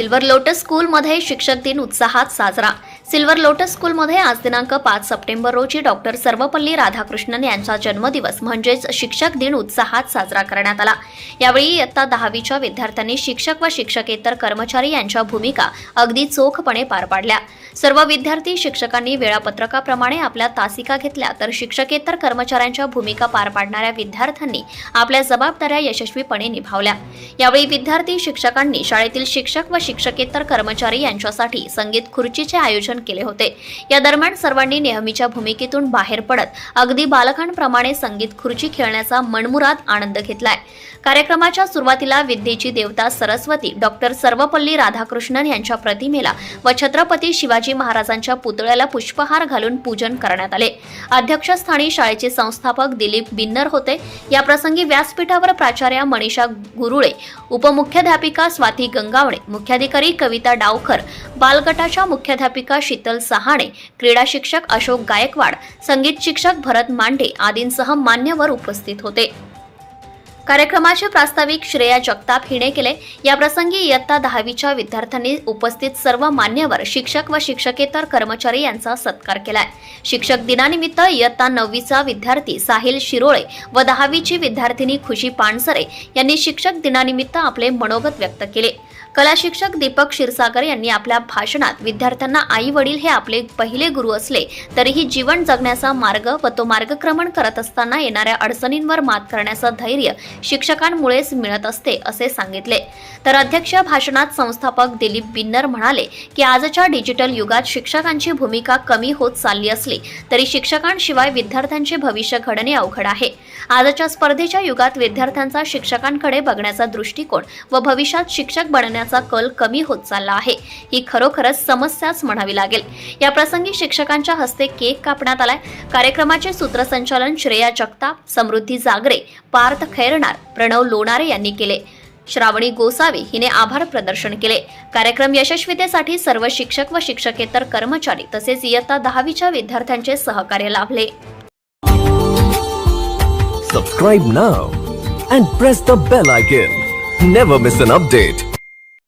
Silver lotus स्कूलमध्ये शिक्षक दिन उत्साहात साजरा. सिल्वर लोटस स्कूलमध्ये आज दिनांक पाच सप्टेंबर रोजी डॉक्टर सर्वपल्ली राधाकृष्णन यांचा जन्मदिवस म्हणजेच शिक्षक दिन उत्साहात साजरा करण्यात आला. यावेळी इयत्ता दहावीच्या विद्यार्थ्यांनी शिक्षक व शिक्षकेतर कर्मचारी यांच्या भूमिका अगदी चोखपणे पार पाडल्या. सर्व विद्यार्थी शिक्षकांनी वेळापत्रकाप्रमाणे आपल्या तासिका घेतल्या तर शिक्षकेतर कर्मचाऱ्यांच्या भूमिका पार पाडणाऱ्या विद्यार्थ्यांनी आपल्या जबाबदाऱ्या यशस्वीपणे निभावल्या. यावेळी विद्यार्थी शिक्षकांनी शाळेतील शिक्षक व शिक्षकेतर कर्मचारी यांच्यासाठी संगीत खुर्चीचे आयोजन केले होते. या दरम्यान सर्वांनी नेहमीच्या भूमिकेतून बाहेर पडत अगदी बालकांप्रमाणे संगीत खुर्ची खेळण्याचा मनमुराद आनंद घेतलाय. कार्यक्रमाच्या सुरुवातीला विद्येची देवता सरस्वती डॉक्टर सर्वपल्ली राधाकृष्णन यांच्या प्रतिमेला व छत्रपती शिवाजी महाराजांच्या पुतळ्याला पुष्पहार घालून पूजन करण्यात आले. अध्यक्षस्थानी शाळेचे संस्थापक दिलीप बिन्नर होते. या प्रसंगी व्यासपीठावर प्राचार्या मनीषा गुरुळे उपमुख्याध्यापिका स्वाती गंगावणे मुख्याधिकारी कविता डावखर बालगटाच्या मुख्याध्यापिका शीतल सहाणे क्रीडा शिक्षक अशोक गायकवाड संगीत शिक्षक भरत मांडे आदींसह मान्यवर उपस्थित होते. कार्यक्रमाचे प्रास्ताविक श्रेया जगताप हिने केले. याप्रसंगी इयत्ता दहावीच्या विद्यार्थ्यांनी उपस्थित सर्व मान्यवर शिक्षक व शिक्षकेतर कर्मचारी यांचा सत्कार केलाय. शिक्षक दिनानिमित्त इयत्ता नववीचा विद्यार्थी साहिल शिरोळे व दहावीची विद्यार्थिनी खुशी पानसरे यांनी शिक्षक दिनानिमित्त आपले मनोगत व्यक्त केले. कला शिक्षक दीपक क्षीरसागर यांनी आपल्या भाषणात विद्यार्थ्यांना आई वडील हे आपले पहिले गुरु असले तरीही जीवन जगण्याचा मार्ग व तो मार्गक्रमण करत असताना येणाऱ्या अडचणींवर मात करण्याचं धैर्य शिक्षकांमुळेच मिळत असते असे सांगितले. तर अध्यक्ष भाषणात संस्थापक दिलीप बिन्नर म्हणाले की आजच्या डिजिटल युगात शिक्षकांची भूमिका कमी होत चालली असली तरी शिक्षकांशिवाय विद्यार्थ्यांचे भविष्य घडणे अवघड आहे. आजच्या स्पर्धेच्या युगात विद्यार्थ्यांचा शिक्षकांकडे बघण्याचा दृष्टिकोन व भविष्यात शिक्षक बनण्याचा कल कमी होत चालला आहे ही खरोखरच समस्याच म्हणावी लागेल. या प्रसंगी शिक्षकांच्या हस्ते केक कापण्यात आलाय. कार्यक्रमाचे सूत्रसंचालन श्रेया जगताप समृद्धी जागरे पार्थ करणार? प्रणव लोणारे यांनी केले. श्रावणी गोसावी हिने आभार प्रदर्शन केले. कार्यक्रम यशस्वीतेसाठी सर्व शिक्षक व शिक्षकेतर कर्मचारी तसेच इयत्ता दहावीच्या विद्यार्थ्यांचे सहकार्य लाभले. Subscribe now and press the bell icon never miss an update